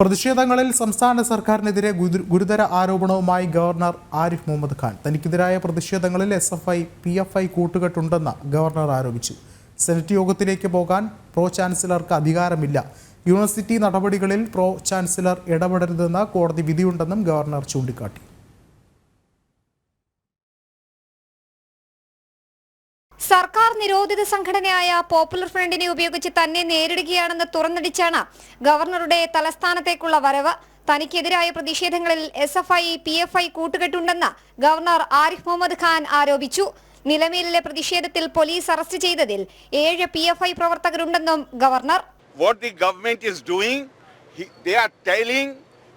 പ്രതിഷേധങ്ങളിൽ സംസ്ഥാന സർക്കാരിനെതിരെ ഗുരുതര ആരോപണവുമായി ഗവർണർ ആരിഫ് മുഹമ്മദ് ഖാൻ. തനിക്കെതിരായ പ്രതിഷേധങ്ങളിൽ S F I P F I കൂട്ടുകെട്ടുണ്ടെന്ന് governor ആരോപിച്ചു. സെനറ്റ് യോഗത്തിലേക്ക് പോകാൻ പ്രോ ചാൻസലർക്ക് അധികാരമില്ല. യൂണിവേഴ്സിറ്റി നടപടികളിൽ പ്രോ ചാൻസലർ ഇടപെടരുതെന്ന് കോടതി വിധിയുണ്ടെന്നും ഗവർണർ ചൂണ്ടിക്കാട്ടി. സർക്കാർ നിരോധിത സംഘടനയായ പോപ്പുലർ ഫ്രണ്ടിനെ ഉപയോഗിച്ച് തന്നെ നേരിടുകയാണെന്ന് തുറന്നടിച്ചാണ് ഗവർണറുടെ തലസ്ഥാനത്തേക്കുള്ള വരവ്. തനിക്കെതിരായ പ്രതിഷേധങ്ങളിൽ S F I P F I കൂട്ടുകെട്ടുണ്ടെന്ന് governor Arif Muhammad Khan ആരോപിച്ചു. നിലമേലിലെ പ്രതിഷേധത്തിൽ പോലീസ് അറസ്റ്റ് ചെയ്തതിൽ ഏഴ് P F I പ്രവർത്തകരുണ്ടെന്നും governor.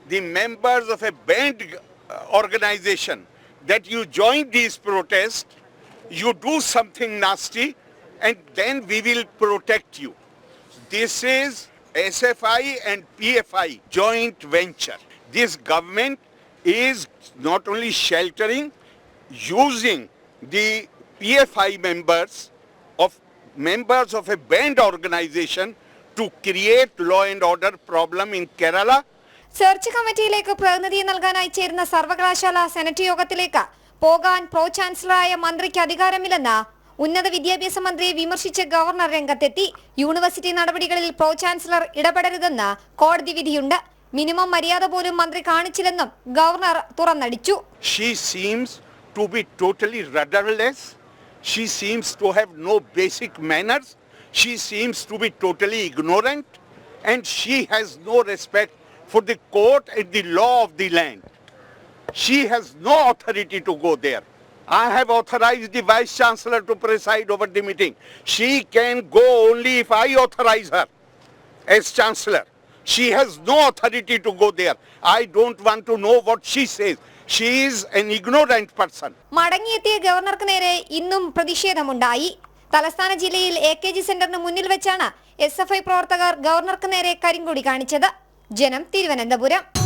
The members of a uh, organization that you join these you do something nasty, and then we will protect you. This is SFI and PFI joint venture. This government is not only sheltering, using the PFI members of members of a band organization to create law and order problem in Kerala search കമ്മിറ്റിയിലേക്ക് പ്രതിനിധി നൽകാനായി ചേരുന്ന സർവകലാശാല senate യോഗത്തിലേക്ക് പോകാൻ pro ചാൻസലറായ മന്ത്രിക്ക് അധികാരമില്ലെന്ന് ഉന്നത വിദ്യാഭ്യാസ മന്ത്രിയെ വിമർശിച്ച് ഗവർണർ രംഗത്തെത്തി യൂണിവേഴ്സിറ്റി നടപടികളിൽ പ്രോ ചാൻസലർ ഇടപെടരുതെന്ന് കോടതി വിധിയുണ്ട് മിനിമം മര്യാദ പോലും മന്ത്രി കാണിച്ചില്ലെന്നും ഗവർണർ തുറന്നടിച്ചു she seems to be totally rudderless she seems to have no basic manners she seems to be totally ignorant and she has no respect for the court and the law of the land she has no authority to go there I have authorized the Vice Chancellor to preside over the meeting. She can go only if I authorize her as Chancellor. She has no authority to go there. I don't want to know what she says. She is an ignorant person. മടങ്ങിയെത്തിയ ഗവർണർക്ക് നേരെ ഇന്നും പ്രതിഷേധമുണ്ടായി തലസ്ഥാന ജില്ലയിൽ A K G സെന്ററിന് മുന്നിൽ വെച്ചാണ് S F I പ്രവർത്തകർ ഗവർണർക്ക് നേരെ കരിങ്കൊടി കാണിച്ചത് ജനം തിരുവനന്തപുരം